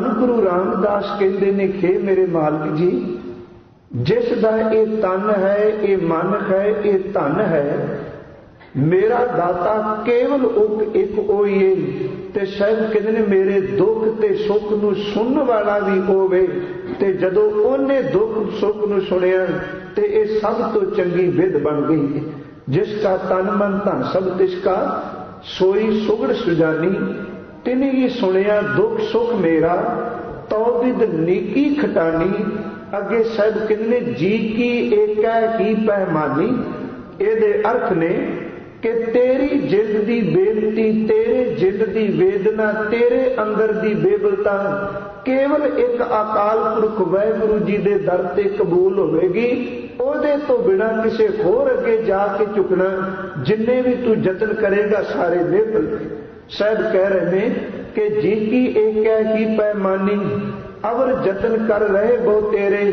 ਧੰਨ ਗੁਰੂ ਰਾਮਦਾਸ ਕਹਿੰਦੇ ਨੇ ਖੇ ਮੇਰੇ ਮਾਲਕ ਜੀ, ਜਿਸ ਦਾ ਇਹ ਤਨ ਹੈ, ਇਹ ਮਨ ਹੈ, ਇਹ ਧਨ ਹੈ, ਮੇਰਾ ਦਾਤਾ ਕੇਵਲ ਇੱਕ ਇੱਕ ਹੋਈ ਤੇ ਸ਼ਾਇਦ ਕਹਿੰਦੇ ਨੇ ਮੇਰੇ ਦੁੱਖ ਤੇ ਸੁੱਖ ਨੂੰ ਸੁਣਨ ਵਾਲਾ ਵੀ ਹੋਵੇ, ਤੇ ਜਦੋਂ ਉਹਨੇ ਦੁੱਖ ਸੁੱਖ ਨੂੰ ਸੁਣਿਆ, ਤੇ ਇਹ ਸਭ ਤੋਂ ਚੰਗੀ ਵਿਧ ਬਣ ਗਈ, ਜਿਸ ਦਾ ਤਨ ਮਨ ਧਨ ਸਭ ਤਿਸ ਕਾ, ਸੋਈ ਸੁਗੜ ਸੁਜਾਨੀ ਤਿਨੇ ਹੀ ਸੁਣਿਆ, ਦੁੱਖ ਸੁੱਖ ਮੇਰਾ ਤੋ ਵਿਦ ਨੀਕੀ ਖਟਾਨੀ, ਅੱਗੇ ਸਭ ਕਹਿੰਦੇ ਜੀ ਕੀ ਏਕੈ ਕੀ ਪਹਿਮਾਨੀ ਇਹਦੇ ਅਰਥ ਨੇ ਕਿ ਤੇਰੀ ਜਿੰਦ ਦੀ ਬੇਨਤੀ, ਤੇਰੇ ਜਿੰਦ ਦੀ ਵੇਦਨਾ, ਤੇਰੇ ਅੰਦਰ ਦੀ ਬੇਬਲਤਾ ਕੇਵਲ ਇੱਕ ਅਕਾਲ ਪੁਰਖ ਵਾਹਿਗੁਰੂ ਜੀ ਦੇ ਦਰ ਤੇ ਕਬੂਲ ਹੋਵੇਗੀ, ਉਹਦੇ ਤੋਂ ਬਿਨਾ ਕਿਸੇ ਹੋਰ ਅੱਗੇ ਜਾ ਕੇ ਝੁਕਣਾ, ਜਿੰਨੇ ਵੀ ਤੂੰ ਯਤਨ ਕਰੇਗਾ, ਸਾਰੇ ਨਿਫਲ ਸ਼ਾਇਦ ਕਹਿ ਰਹੇ ਨੇ ਕਿ ਜੀ ਕੀ ਏਕ ਹੈ ਕੀ ਪੈਮਾਨੀ ਅਵਰ ਯਤਨ ਕਰ ਰਹੇ ਬਹੁ ਤੇਰੇ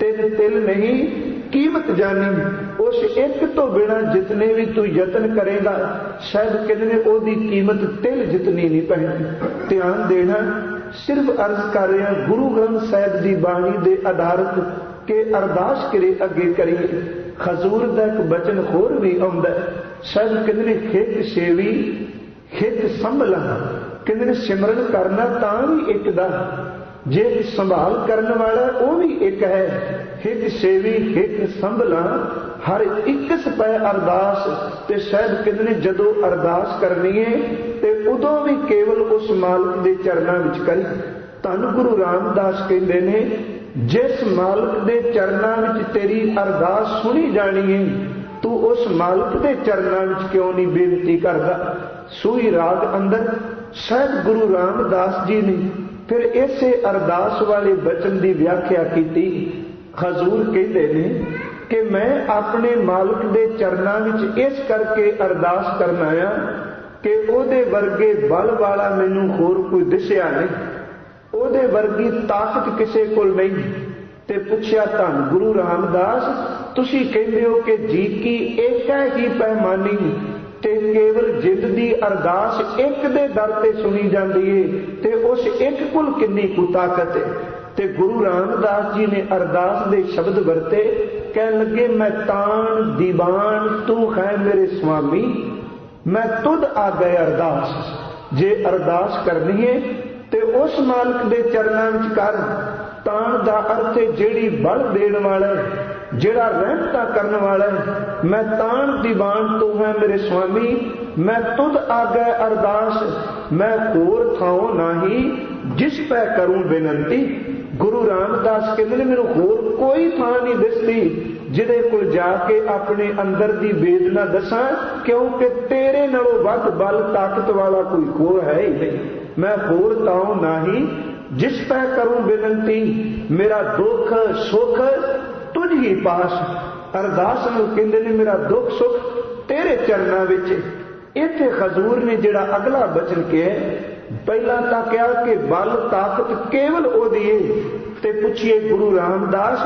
ਤਿਲ ਤਿਲ ਨਹੀਂ, ਕੀਮਤ ਜਾਣੀ ਉਸ ਇੱਕ ਤੋਂ ਬਿਨਾ ਜਿਤਨੇ ਵੀ ਤੂੰ ਯਤਨ ਕਰੇਗਾ, ਸ਼ਾਇਦ ਕਹਿੰਦੇ ਉਹਦੀ ਕੀਮਤ ਤਿਲ ਜਿਤਨੀ ਨਹੀਂ ਪੈਂਦੀ ਧਿਆਨ ਦੇਣਾ, ਸਿਰਫ ਅਰਜ਼ ਕਰ ਰਿਹਾ ਗੁਰੂ ਗ੍ਰੰਥ ਸਾਹਿਬ ਦੀ ਬਾਣੀ ਦੇ ਆਧਾਰਿਤ ਕਿ ਅਰਦਾਸ ਕਰੇ ਅੱਗੇ ਕਰੀਏ। ਖਜ਼ੂਰ ਦਾ ਇੱਕ ਬਚਨ ਹੋਰ ਵੀ ਆਉਂਦਾ ਸ਼ਾਇਦ ਕਹਿੰਦੇ ਨੇ ਖੇਤ ਸੇਵੀ ਖੇਤ ਸੰਭਲਾ। ਕਹਿੰਦੇ ਨੇ ਸਿਮਰਨ ਕਰਨਾ ਤਾਂ ਵੀ ਇੱਕ ਦਾ। ਜੇ ਸੰਭਾਲ ਕਰਨ ਵਾਲਾ ਉਹ ਵੀ ਇੱਕ ਹੈ। ਹਿਤ ਸੇਵੀ ਹਿਤ ਸੰਭਲਾ। ਹਰ ਇੱਕ ਸਪੈ ਅਰਦਾਸ। ਤੇ ਸ਼ਾਇਦ ਕਹਿੰਦੇ ਨੇ ਜਦੋਂ ਅਰਦਾਸ ਕਰਨੀ ਹੈ ਤੇ ਉਦੋਂ ਵੀ ਕੇਵਲ ਉਸ ਮਾਲਕ ਦੇ ਚਰਨਾਂ ਵਿੱਚ ਕਰੀ ਧੰਨ ਗੁਰੂ ਰਾਮਦਾਸ ਕਹਿੰਦੇ ਨੇ, ਜਿਸ ਮਾਲਕ ਦੇ ਚਰਨਾਂ ਵਿੱਚ ਤੇਰੀ ਅਰਦਾਸ ਸੁਣੀ ਜਾਣੀ ਹੈ ਤੂੰ ਉਸ ਮਾਲਕ ਦੇ ਚਰਨਾਂ ਵਿੱਚ ਕਿਉਂ ਨਹੀਂ ਬੇਨਤੀ ਕਰਦਾ? ਸੂਈ ਰਾਗ ਅੰਦਰ ਸ਼ਾਇਦ ਗੁਰੂ ਰਾਮਦਾਸ ਜੀ ਨੇ ਫਿਰ ਇਸੇ ਅਰਦਾਸ ਵਾਲੇ ਬਚਨ ਦੀ ਵਿਆਖਿਆ ਕੀਤੀ। ਹਜ਼ੂਰ ਕਹਿੰਦੇ ਨੇ ਕਿ ਮੈਂ ਆਪਣੇ ਮਾਲਕ ਦੇ ਚਰਨਾਂ ਵਿੱਚ ਇਸ ਕਰਕੇ ਅਰਦਾਸ ਕਰਨ ਆਇਆ ਕਿ ਉਹਦੇ ਵਰਗੇ ਬਲ ਵਾਲਾ ਮੈਨੂੰ ਹੋਰ ਕੋਈ ਦਿਸਿਆ ਨਹੀਂ। ਉਹਦੇ ਵਰਗੀ ਤਾਕਤ ਕਿਸੇ ਕੋਲ ਨਹੀਂ। ਤੇ ਪੁੱਛਿਆ ਧੰਨ ਗੁਰੂ ਰਾਮਦਾਸ, ਤੁਸੀਂ ਕਹਿੰਦੇ ਹੋ ਕਿ ਜੀ ਕੀ ਏਕਾ ਹੀ ਪੈਮਾਨੀ ਤੇ ਕੇਵਲ ਜਿੱਦ ਦੀ ਅਰਦਾਸ ਇੱਕ ਦੇ ਦਰ ਤੇ ਸੁਣੀ ਜਾਂਦੀ ਏ, ਤੇ ਉਸ ਇੱਕ ਕੁਲ ਕਿੰਨੀ ਕੁ ਤਾਕਤ ਹੈ ਤੇ ਗੁਰੂ ਰਾਮਦਾਸ ਜੀ ਨੇ ਅਰਦਾਸ ਦੇ ਸ਼ਬਦ ਵਰਤੇ, ਕਹਿਣ ਲੱਗੇ, ਮੈਂ ਤਾਣ ਦੀਵਾਨ, ਤੂੰ ਹੈ ਮੇਰੇ ਸੁਆਮੀ ਮੈਂ ਤੁਧ ਆ ਗਏ ਅਰਦਾਸ। ਜੇ ਅਰਦਾਸ ਕਰਨੀ ਹੈ ਤੇ ਉਸ ਮਾਲਕ ਦੇ ਚਰਨਾਂ ਵਿੱਚ ਕਰ। ਤਾਣ ਦਾ ਅਰਥ ਜਿਹੜੀ ਬਲ ਦੇਣ ਵਾਲਾ ਜਿਹੜਾ ਰਹਿਮਤਾ ਕਰਨ ਵਾਲਾ ਮੈਂ ਤਾਣ ਦੀਵਾਨ ਤੂੰ ਹੈ ਮੇਰੇ ਸੁਆਮੀ ਮੈਂ ਤੁਧ ਆਗੇ ਅਰਦਾਸ, ਮੈਂ ਹੋਰ ਥਾਉ ਨਹੀਂ, ਜਿਸ ਪੈ ਕਰੂੰ ਬੇਨੰਤੀ। ਗੁਰੂ ਰਾਮਦਾਸ ਕਹਿੰਦੇ ਨੇ, ਮੈਨੂੰ ਹੋਰ ਕੋਈ ਥਾਂ ਨਹੀਂ ਦਿਸਦੀ, ਜਿਹਦੇ ਕੋਲ ਜਾ ਕੇ ਆਪਣੇ ਅੰਦਰ ਦੀ ਵੇਦਨਾ ਦੱਸਾਂ, ਕਿਉਂਕਿ ਤੇਰੇ ਨਾਲੋਂ ਵੱਧ ਬਲ, ਤਾਕਤ ਵਾਲਾ ਕੋਈ ਹੋਰ ਹੈ ਹੀ ਨਹੀਂ। ਮੈਂ ਹੋਰ ਤਾਉ ਨਹੀਂ, ਜਿਸ ਪੈ ਕਰੂੰ ਬੇਨਤੀ, ਮੇਰਾ ਦੁੱਖ, ਸੁੱਖ ਹੀ ਪਾਸ। ਅਰਦਾਸ ਨੂੰ ਕਹਿੰਦੇ ਨੇ, ਮੇਰਾ ਦੁੱਖ ਸੁੱਖ ਤੇਰੇ ਚਰਨਾਂ ਵਿੱਚ ਇੱਥੇ ਖਜ਼ੂਰ ਨੇ ਜਿਹੜਾ ਅਗਲਾ ਬਚਨ ਕਿਹਾ ਪਹਿਲਾਂ ਤਾਂ ਕਿਹਾ ਕਿ ਬਲ ਤਾਕਤ ਕੇਵਲ ਉਹਦੀ ਹੈ ਤੇ ਪੁੱਛੀਏ ਗੁਰੂ ਰਾਮਦਾਸ,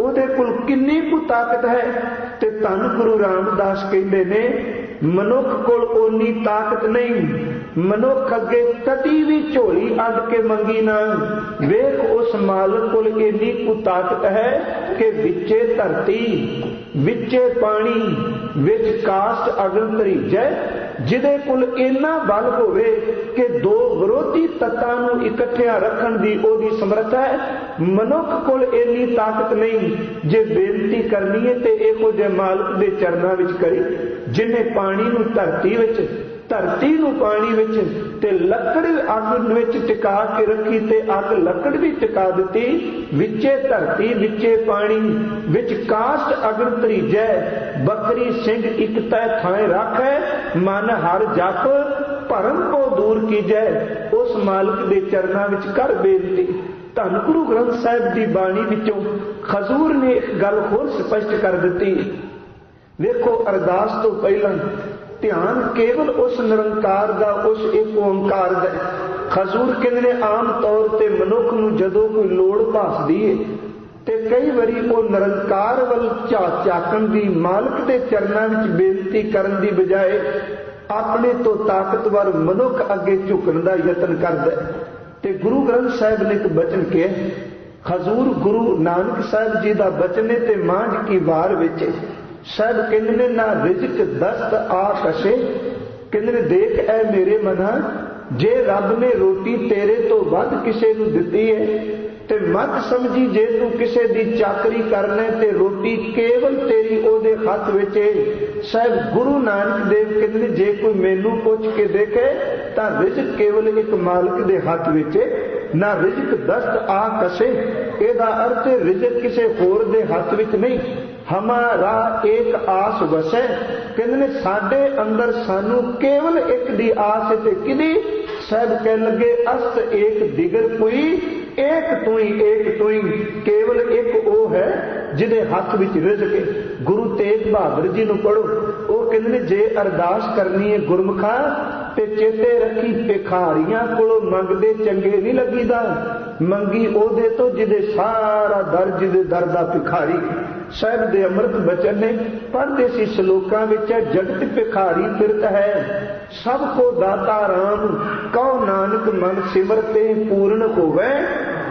ਉਹਦੇ ਕੋਲ ਕਿੰਨੀ ਕੁ ਤਾਕਤ ਹੈ? ਤੇ ਧੰਨ ਗੁਰੂ ਰਾਮਦਾਸ ਕਹਿੰਦੇ ਨੇ, ਮਨੁੱਖ ਕੋਲ ਓਨੀ ਤਾਕਤ ਨਹੀਂ। ਮਨੁੱਖ ਅੱਗੇ ਕਦੀ ਵੀ ਝੋਲੀ ਅੱਡ ਕੇ ਮੰਗੀ ਨਾ। ਵੇਖ ਉਸ ਮਾਲਕ ਕੋਲ ਇੰਨੀ ਕੁ ਤਾਕਤ ਹੈ ਕਿ ਵਿੱਚੇ ਧਰਤੀ, ਵਿੱਚੇ ਪਾਣੀ, ਵਿੱਚ ਕਾਸਟ ਅਗਨ ਧਰੀਜੈ ਜਿਹਦੇ ਕੋਲ ਇੰਨਾ ਬਲ ਹੋਵੇ ਕਿ ਦੋ ਵਿਰੋਧੀ ਤੱਤਾਂ ਨੂੰ ਇਕੱਠਿਆਂ ਰੱਖਣ ਦੀ ਉਹਦੀ ਸਮਰੱਥਾ ਹੈ। ਮਨੁੱਖ ਕੋਲ ਇੰਨੀ ਤਾਕਤ ਨਹੀਂ, ਜੇ ਬੇਨਤੀ ਕਰਨੀ ਹੈ ਤੇ ਇਹੋ ਜਿਹੇ ਮਾਲਕ ਦੇ ਚਰਨਾਂ ਵਿੱਚ ਕਰੀ, ਜਿਨੇ ਪਾਣੀ ਨੂੰ ਧਰਤੀ ਵਿੱਚ ਧਰਤੀ ਨੂੰ ਪਾਣੀ ਵਿੱਚ ਤੇ ਲੱਕੜ ਅੱਗ ਵਿੱਚ ਟਿਕਾ ਕੇ ਰੱਖੀ ਤੇ ਅੱਗ ਲੱਕੜ ਵੀ ਟਿਕਾ ਦਿੱਤੀ, ਵਿੱਚੇ ਧਰਤੀ, ਵਿੱਚੇ ਪਾਣੀ, ਵਿੱਚ ਕਾਸ਼ਟ ਅਗਰ ਤਰੀਜੈ ਬੱਕਰੀ ਸਿੰਘ ਇੱਕ ਤੈ ਥਾਂ ਰੱਖੈ, ਮਨ ਹਰ ਜਪ, ਭਰਮ ਕੋ ਦੂਰ ਕੀਜੈ, ਉਸ ਮਾਲਕ ਦੇ ਚਰਨਾਂ ਵਿੱਚ ਕਰ ਬੇਨਤੀ। ਧੰਨ ਗੁਰੂ ਗ੍ਰੰਥ ਸਾਹਿਬ ਦੀ ਬਾਣੀ ਵਿੱਚੋਂ ਖਜ਼ੂਰ ਨੇ ਇੱਕ ਗੱਲ ਹੋਰ ਸਪਸ਼ਟ ਕਰ ਦਿੱਤੀ। ਵੇਖੋ ਅਰਦਾਸ ਤੋਂ ਪਹਿਲਾਂ ਧਿਆਨ ਕੇਵਲ ਉਸ ਨਿਰੰਕਾਰ ਦਾ, ਉਸ ਇੱਕ ਓੰਕਾਰ ਦਾ ਖਜ਼ੂਰ ਕਹਿੰਦੇ ਨੇ ਆਮ ਤੌਰ ਤੇ ਮਨੁੱਖ ਨੂੰ ਜਦੋਂ ਕੋਈ ਲੋੜ ਭਾਸਦੀ ਏ, ਤੇ ਕਈ ਵਾਰੀ ਉਹ ਨਿਰੰਕਾਰ ਵੱਲ ਝਾ ਝਾਕਣ ਦੀ ਮਾਲਕ ਦੇ ਚਰਨਾਂ ਵਿੱਚ ਬੇਨਤੀ ਕਰਨ ਦੀ ਬਜਾਏ ਆਪਣੇ ਤੋਂ ਤਾਕਤਵਰ ਮਨੁੱਖ ਅੱਗੇ ਝੁਕਣ ਦਾ ਯਤਨ ਕਰਦਾ ਤੇ ਗੁਰੂ ਗ੍ਰੰਥ ਸਾਹਿਬ ਨੇ ਇੱਕ ਬਚਨ ਕਿਹਾ ਹਜ਼ੂਰ ਗੁਰੂ ਨਾਨਕ ਸਾਹਿਬ ਜੀ ਦਾ ਬਚਨ ਹੈ ਤੇ ਮਾਂਝ ਕੀ ਵਾਰ ਵਿੱਚ ਸਾਹਿਬ ਕਹਿੰਦੇ ਨੇ, ਨਾ ਰਿਜ਼ਕ ਦਸਤ ਆ ਕਸ਼ੇ ਕਹਿੰਦੇ ਨੇ, ਦੇਖ ਐ ਮੇਰੇ ਮਨਾ, ਜੇ ਰੱਬ ਨੇ ਰੋਟੀ ਤੇਰੇ ਤੋਂ ਵੱਧ ਕਿਸੇ ਨੂੰ ਦਿੱਤੀ ਹੈ ਤੇ ਮਤ ਸਮਝੀ ਜੇ ਤੂੰ ਕਿਸੇ ਦੀ ਚਾਕਰੀ ਕਰਨਾ, ਤੇ ਰੋਟੀ ਕੇਵਲ ਤੇਰੀ ਉਹਦੇ ਹੱਥ ਵਿੱਚ ਹੈ ਸਾਹਿਬ, ਗੁਰੂ ਨਾਨਕ ਦੇਵ ਕਹਿੰਦੇ ਨੇ, ਜੇ ਕੋਈ ਮੈਨੂੰ ਪੁੱਛ ਕੇ ਦੇਖੇ, ਤਾਂ ਰਿਜ਼ਕ ਕੇਵਲ ਇੱਕ ਮਾਲਕ ਦੇ ਹੱਥ ਵਿੱਚ ਹੈ ਨਾ ਰਿਜ਼ਕ ਦਸਤ ਆ ਕਸੇ ਇਹਦਾ ਅਰਥ ਰਿਜ਼ਕ ਕਿਸੇ ਹੋਰ ਦੇ ਹੱਥ ਵਿੱਚ ਨਹੀਂ। ਹਮਾਰਾ ਇੱਕ ਆਸ ਵਸੈ। ਕਹਿੰਦੇ ਨੇ, ਸਾਡੇ ਅੰਦਰ ਸਾਨੂੰ ਕੇਵਲ ਇੱਕ ਦੀ ਆਸ ਹੈ ਤੇ ਕਿਦੀ ਸਭ ਕਹਿ ਲੱਗੇ, ਅਸਤ ਇੱਕ ਦਿਗਰ ਕੋਈ ਇੱਕ ਤੂੰ ਹੀ ਇੱਕ ਤੂੰ ਹੀ ਕੇਵਲ ਇੱਕ ਉਹ ਹੈ ਜਿਹਦੇ ਹੱਥ ਵਿੱਚ ਰਿਜ਼ਕ ਹੈ ਗੁਰੂ ਤੇਗ ਬਹਾਦਰ ਜੀ ਨੂੰ ਪੜੋ ਉਹ ਕਹਿੰਦੇ ਨੇ, ਜੇ ਅਰਦਾਸ ਕਰਨੀ ਹੈ ਗੁਰਮਖਾ, ਤੇ ਚੇਤੇ ਰੱਖੀ ਭਿਖਾਰੀਆਂ ਕੋਲੋਂ ਮੰਗਦੇ ਚੰਗੇ ਨਹੀਂ ਲੱਗੀਦਾ। ਮੰਗੀ ਉਹਦੇ ਤੋਂ ਜਿਹਦੇ ਸਾਰਾ ਦਰ ਜਿਹਦੇ ਦਰ ਦਾ ਭਿਖਾਰੀ। ਸਾਹਿਬ ਦੇ ਅੰਮ੍ਰਿਤ ਬਚਨ ਨੇ ਪੜ੍ਹਦੇ ਸੀ ਸ਼ਲੋਕਾਂ ਵਿੱਚ, ਜਗਤ ਭਿਖਾਰੀ ਫਿਰਤ ਹੈ, ਸਭ ਕੋ ਦਾਤਾ ਰਾਮ, ਕਉ ਨਾਨਕ ਮਨ ਸਿਮਰਤੇ ਪੂਰਨ ਹੋਵੇ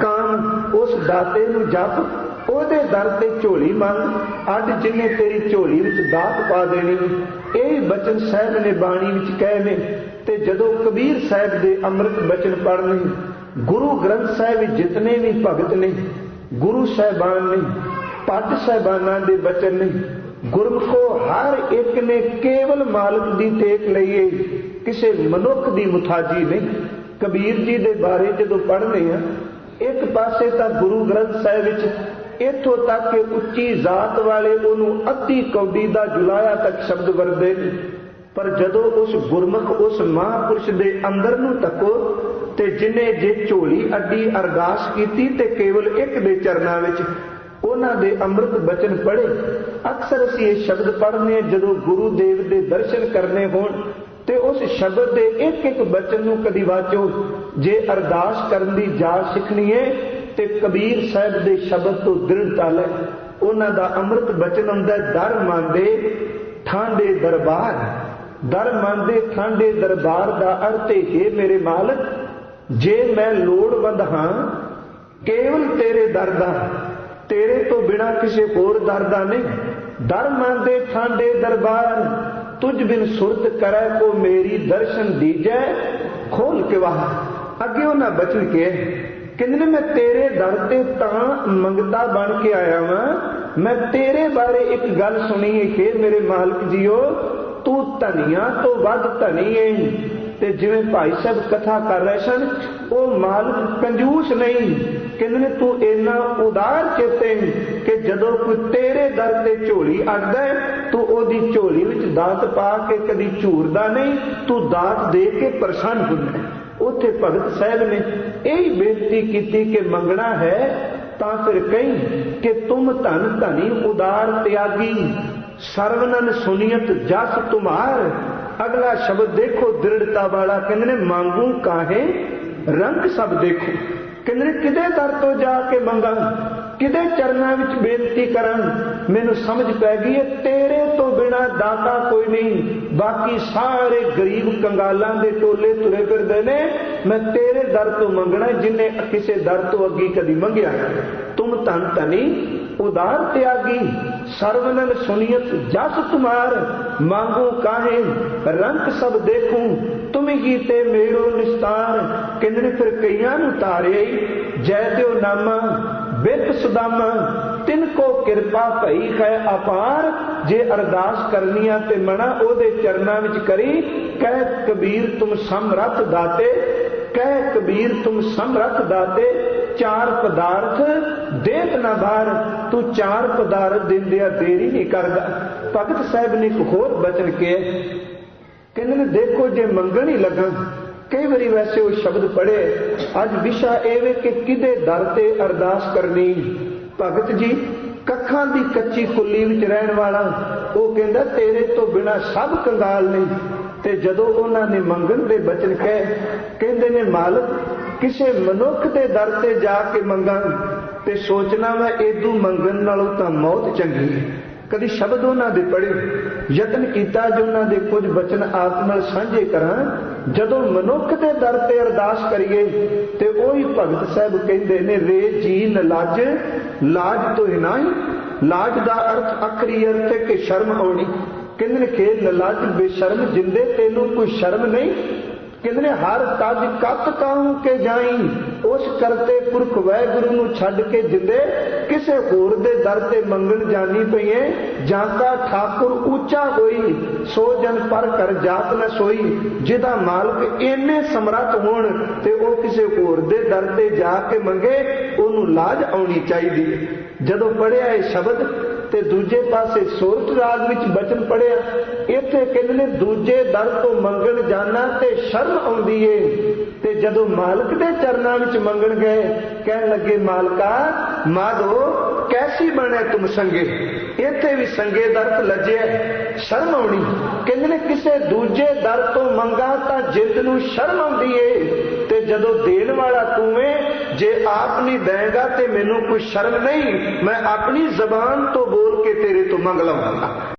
ਕਾਮ, ਉਸ ਦਾਤੇ ਨੂੰ ਜਪ, ਉਹਦੇ ਦਰ ਤੇ ਝੋਲੀ ਮੰਗ, ਅੱਜ ਜਿਨੇ ਤੇਰੀ ਝੋਲੀ ਵਿੱਚ ਦਾਤ ਪਾ ਦੇਣੀ, ਇਹ ਬਚਨ ਸਾਹਿਬ ਨੇ ਬਾਣੀ ਵਿੱਚ ਕਹੇ ਨੇ, ਤੇ ਜਦੋਂ ਕਬੀਰ ਸਾਹਿਬ ਦੇ ਅੰਮ੍ਰਿਤ ਬਚਨ ਪੜ੍ਹਨੇ, ਗੁਰੂ ਗ੍ਰੰਥ ਸਾਹਿਬ ਵਿੱਚ ਜਿਤਨੇ ਵੀ ਭਗਤ ਨੇ, ਗੁਰੂ ਸਾਹਿਬਾਨ ਨੇ ਪੱਟ ਸਾਹਿਬਾਨਾਂ ਦੇ ਬਚਨ ਨਹੀਂ। ਗੁਰਮਖੋ ਹਰ ਇੱਕ ਨੇ ਕੇਵਲ ਮਾਲਕ ਦੀ ਟੇਕ ਲਈਏ ਕਿਸੇ ਮਨੁੱਖ ਦੀ ਮੁਤਾਜੀ ਨਹੀਂ। ਕਬੀਰ ਜੀ ਦੇ ਬਾਰੇ ਜਦੋਂ ਪੜ੍ਹਦੇ ਆ, ਇੱਕ ਪਾਸੇ ਤਾਂ ਗੁਰੂ ਗ੍ਰੰਥ ਸਾਹਿਬ ਵਿੱਚ ਇਥੋਂ ਤੱਕ ਕਿ ਉੱਚੀ ਜ਼ਾਤ ਵਾਲੇ ਉਹਨੂੰ ਅੱਧੀ ਕੌਡੀ ਦਾ ਜੁਲਾਇਆ ਤੱਕ ਸ਼ਬਦ ਵਰਦੇ ਨੇ। ਪਰ ਜਦੋਂ ਉਸ ਗੁਰਮੁਖ ਉਸ ਮਹਾਪੁਰਸ਼ ਦੇ ਅੰਦਰ ਨੂੰ ਤੱਕੋ ਤੇ ਜਿਨੇ ਜੇ ਝੋਲੀ ਅੱਡੀ ਅਰਦਾਸ ਕੀਤੀ ਤੇ ਕੇਵਲ ਇੱਕ ਦੇ ਚਰਨਾਂ ਵਿੱਚ ਉਹਨਾਂ ਦੇ ਅੰਮ੍ਰਿਤ ਬਚਨ ਪੜ੍ਹੇ। ਅਕਸਰ ਅਸੀਂ ਇਹ ਸ਼ਬਦ ਪੜ੍ਹਨੇ ਜਦੋਂ ਗੁਰੂ ਦੇਵ ਦੇ ਦਰਸ਼ਨ ਕਰਨੇ ਹੋਣ ਤੇ ਉਸ ਸ਼ਬਦ ਦੇ ਇੱਕ ਇੱਕ ਬਚਨ ਨੂੰ ਕਦੀ ਵਾਚੋ। ਜੇ ਅਰਦਾਸ ਕਰਨ ਦੀ ਜਾਚ ਸਿੱਖਣੀ ਹੈ ਤੇ ਕਬੀਰ ਸਾਹਿਬ ਦੇ ਸ਼ਬਦ ਤੋਂ ਦ੍ਰਿੜਤਾ ਲੈ ਉਹਨਾਂ ਦਾ ਅੰਮ੍ਰਿਤ ਬਚਨ ਹੁੰਦਾ ਦਰ ਮੰਦੇ ਠਾਂਡੇ ਦਰਬਾਰ। ਦਰ ਮੰਦੇ ਠਾਂਡੇ ਦਰਬਾਰ ਦਾ ਅਰਥ ਹੈ, ਮੇਰੇ ਮਾਲਕ, ਜੇ ਮੈਂ ਲੋੜਵੰਦ ਹਾਂ, ਕੇਵਲ ਤੇਰੇ ਦਰ ਦਾ ਤੇਰੇ ਤੋਂ ਬਿਨਾ ਕਿਸੇ ਹੋਰ ਦਰ ਨਹੀਂ। ਦਰ ਮੰਦੇ ਠਾਂਡੇ ਦਰਬਾਰ, ਤੁਝ ਬਿਨ ਸੁਰਤ ਕਰੈ ਕੋ ਮੇਰੀ ਦਰਸ਼ਨ ਦੀਜੈ, ਖੋਲ ਕੇ ਵਾਹ। ਅੱਗੇ ਉਹਨਾਂ ਬਚਨ ਕੇ ਕਹਿੰਦੇ ਨੇ, ਮੈਂ ਤੇਰੇ ਦਰ ਤੇ ਤਾਂ ਮੰਗਤਾ ਬਣ ਕੇ ਆਇਆ ਵਾਂ। ਮੈਂ ਤੇਰੇ ਬਾਰੇ ਇੱਕ ਗੱਲ ਸੁਣੀ ਹੈ ਕਿ ਮੇਰੇ ਮਾਲਕ ਜੀਓ, ਤੂੰ ਧਨੀਆਂ ਤੋਂ ਵੱਧ ਧਨੀ ਹੈ ਤੇ ਜਿਵੇਂ ਭਾਈ ਸਾਹਿਬ ਕਥਾ ਕਰ ਰਹੇ ਸਨ ਉਹ ਮਾਲਕ ਕੰਜੂਸ ਨਹੀਂ। ਕਹਿੰਦੇ ਨੇ, ਤੂੰ ਇੰਨਾ ਉਦਾਰ ਚੇਤੇ ਕਿ ਜਦੋਂ ਕੋਈ ਤੇਰੇ ਦਰ ਤੇ ਝੋਲੀ ਅੜਦਾ ਤੂੰ ਉਹਦੀ ਝੋਲੀ ਵਿੱਚ ਦਾਤ ਪਾ ਕੇ ਕਦੀ ਝੂਰਦਾ ਨਹੀਂ, ਤੂੰ ਦਾਤ ਦੇ ਕੇ ਪਰੇਸ਼ਾਨ ਹੁੰਦਾ ਉੱਥੇ ਭਗਤ ਸਾਹਿਬ ਨੇ ਇਹ ਬੇਨਤੀ ਕੀਤੀ ਕਿ ਮੰਗਣਾ ਹੈ, ਤਾਂ ਫਿਰ ਕਹੀਂ ਕਿ ਤੁਮ ਧਨ ਧਨੀ ਉਦਾਰ ਤਿਆਗੀ, ਸਰਵਨਨ ਸੁਨੀਅਤ ਜਸ ਤੁਮਾਰ। ਅਗਲਾ ਸ਼ਬਦ ਦੇਖੋ, ਦ੍ਰਿੜਤਾ ਵਾਲਾ। ਕਹਿੰਦੇ ਨੇ, ਮੰਗੂ ਕਾਹੇ? ਰੰਗ ਸਭ ਦੇਖੋ। ਕਹਿੰਦੇ ਕਿਦੇ ਦਰ ਤੋਂ ਜਾ ਕੇ ਮੰਗਾ ਕਿਦੇ ਚਰਨਾਂ ਵਿੱਚ ਬੇਨਤੀ ਕਰਾਂ ਮੈਨੂੰ ਸਮਝ ਪੈ ਗਈ ਹੈ, ਤੇਰੇ ਤੋਂ ਬਿਨਾ ਦਾਤਾ ਕੋਈ ਨਹੀਂ। ਬਾਕੀ ਸਾਰੇ ਗਰੀਬ ਕੰਗਾਲਾਂ ਦੇ ਟੋਲੇ ਤੁਰੇ ਫਿਰਦੇ ਨੇ। ਮੈਂ ਤੇਰੇ ਦਰ ਤੋਂ ਮੰਗਣਾ ਜਿਨੇ ਕਿਸੇ ਦਰ ਤੋਂ ਅੱਗੇ ਕਦੀ ਮੰਗਿਆ ਤੁਮ ਧਨ ਧਨੀ, ਉਦਾਰ ਤਿਆਗੀ। ਸਰਵਨਨ ਸੁਨੀਅਤ ਜਸ ਤੁਮਾਰ, ਮੰਗੂ ਕਾਹੇ, ਰੰਗ ਸਭ ਦੇਖੂੰ, ਤੁਮ ਹੀ ਤੇ ਮੇਰੋ ਨਿਸਤਾਰ ਕਹਿੰਦੇ ਫਿਰ ਕਈਆਂ ਨੂੰ ਤਾਰੇ, ਜੈ ਦਿਓ ਨਾਮਾ ਬਿਰਤ ਸੁਦਾਮਾ, ਤਿੰਨ ਕੋ ਕਿਰਪਾ ਭਈ ਹੈ ਅਪਾਰ, ਜੇ ਅਰਦਾਸ ਕਰਨੀਆਂ ਤੇ ਮਣਾ ਉਹਦੇ ਚਰਨਾਂ ਵਿੱਚ ਕਰੀ, ਕਹਿ ਕਬੀਰ ਤੁਮ ਸਮਰੱਥ ਦਾਤੇ, ਕਹਿ ਕਬੀਰ ਤੁਮ ਸਮਰੱਥ ਦਾਤੇ ਚਾਰ ਪਦਾਰਥ, ਦੇਤ ਨਾ ਬਾਰ ਤੂੰ ਚਾਰ ਪਦਾਰਥ ਦਿੰਦਿਆ, ਦੇਰੀ ਨਹੀਂ ਕਰਦਾ। ਭਗਤ ਸਾਹਿਬ ਨੇ ਇੱਕ ਹੋਰ ਬਚਨ ਕਿਹਾ, ਕਹਿੰਦੇ ਨੇ, ਦੇਖੋ ਜੇ ਮੰਗਣ ਹੀ ਲੱਗਾ ਕਈ ਵਾਰੀ ਵੈਸੇ ਉਹ ਸ਼ਬਦ ਪੜ੍ਹੇ, ਅੱਜ ਵਿਸ਼ਾ ਇਹ ਵੇ ਕਿ ਕਿਦੇ ਦਰ ਤੇ ਅਰਦਾਸ ਕਰਨੀ? ਭਗਤ ਜੀ, ਕੱਖਾਂ ਦੀ ਕੱਚੀ ਕੁੱਲੀ ਵਿੱਚ ਰਹਿਣ ਵਾਲਾ, ਉਹ ਕਹਿੰਦਾ, ਤੇਰੇ ਤੋਂ ਬਿਨਾ ਸਭ ਕੰਗਾਲ ਨੇ। ਤੇ ਜਦੋਂ ਉਹਨਾਂ ਨੇ ਮੰਗਣ ਦੇ ਬਚਨ ਕਹੇ, ਕਹਿੰਦੇ ਨੇ, ਮਾਲਕ ਕਿਸੇ ਮਨੁੱਖ ਦੇ ਦਰ ਤੇ ਜਾ ਕੇ ਮੰਗਾਂ ਤੇ ਸੋਚਣਾ ਮੈਂ ਏਦੂ ਮੰਗਣ ਨਾਲੋਂ ਤਾਂ ਮੌਤ ਚੰਗੀ ਹੈ। ਕਦੀ ਸ਼ਬਦ ਉਹਨਾਂ ਦੇ ਪੜ੍ਹੇ, ਯਤਨ ਕੀਤਾ ਜੋ ਉਹਨਾਂ ਦੇ ਕੁਝ ਬਚਨ ਆਪ ਨਾਲ ਸਾਂਝੇ ਕਰਾਂ। ਜਦੋਂ ਮਨੁੱਖ ਦੇ ਦਰ ਤੇ ਅਰਦਾਸ ਕਰੀਏ ਤੇ ਉਹੀ ਭਗਤ ਸਾਹਿਬ ਕਹਿੰਦੇ ਨੇ, ਰੇ ਜੀ ਨ ਲਾਜ ਲਾਜ ਤੋਂ ਹੀ ਨਹੀਂ ਲਾਜ ਦਾ ਅਰਥ ਅਖਰੀ ਅਰਥ ਹੈ ਕਿ ਸ਼ਰਮ ਆਉਣੀ। ਕਹਿੰਦੇ ਨੇ ਕਿ ਨਲਾਜ ਬੇਸ਼ਰਮ, ਜਿੰਦੇ ਤੈਨੂੰ ਕੋਈ ਸ਼ਰਮ ਨਹੀਂ ਕਹਿੰਦੇ ਨੇ ਹਰ ਤਜ ਕਤ ਕਾਹੂ ਕੇ ਜਾਈ, ਉਸ ਕਰਤੇ ਪੁਰਖ ਵੈਗੁਰੂ ਨੂੰ ਛੱਡ ਕੇ ਜਿੰਦੇ ਕਿਸੇ ਹੋਰ ਦੇ ਦਰ ਤੇ ਮੰਗਣ ਜਾਣੀ ਪਈਏ, ਜਾਂ ਕਾ ਠਾਕੁਰ ਉੱਚਾ ਹੋਈ, ਸੋ ਜਨ ਪਰ ਕਰ ਜਾਤ ਨ ਸੋਈ, ਜਿਹਦਾ ਮਾਲਕ ਇੰਨੇ ਸਮਰੱਥ ਹੋਣ ਤੇ ਉਹ ਕਿਸੇ ਹੋਰ ਦੇ ਦਰ ਤੇ ਜਾ ਕੇ ਮੰਗੇ, ਉਹਨੂੰ ਲਾਜ ਆਉਣੀ ਚਾਹੀਦੀ। ਜਦੋਂ ਪੜਿਆ ਇਹ ਸ਼ਬਦ ਤੇ ਦੂਜੇ ਪਾਸੇ ਸੋਰਠ ਰਾਗ ਵਿੱਚ ਬਚਨ ਪੜਿਆ। ਇੱਥੇ ਕਹਿੰਦੇ ਨੇ, ਦੂਜੇ ਦਰ ਤੋਂ ਮੰਗਣ ਜਾਣਾ ਤੇ ਸ਼ਰਮ ਆਉਂਦੀ ਏ। ਤੇ ਜਦੋਂ ਮਾਲਕ ਦੇ ਚਰਨਾਂ ਵਿੱਚ ਮੰਗਣ ਗਏ, ਕਹਿਣ ਲੱਗੇ, ਮਾਲਕਾ, ਮਾਧੋ, ਕੈਸੀ ਬਣੇ ਤੁਮ ਸੰਗੇ? ਇੱਥੇ ਵੀ ਸੰਗੇ ਦਰਤ ਲੱਜਿਆ, ਸ਼ਰਮ ਆਉਣੀ। ਕਹਿੰਦੇ ਨੇ, ਕਿਸੇ ਦੂਜੇ ਦਰ ਤੋਂ ਮੰਗਾ ਤਾਂ ਜਿੱਦ ਨੂੰ ਸ਼ਰਮ ਆਉਂਦੀ ਏ। ਤੇ ਜਦੋਂ ਦੇਣ ਵਾਲਾ ਤੂੰ ਏ ਜੇ ਆਪ ਨਹੀਂ ਦੇਗਾ ਤੇ ਮੈਨੂੰ ਕੋਈ ਸ਼ਰਮ ਨਹੀਂ, ਮੈਂ ਆਪਣੀ ਜ਼ਬਾਨ ਤੋਂ ਬੋਲ ਕੇ ਤੇਰੇ ਤੋਂ ਮੰਗ ਲਵਾਂਗਾ।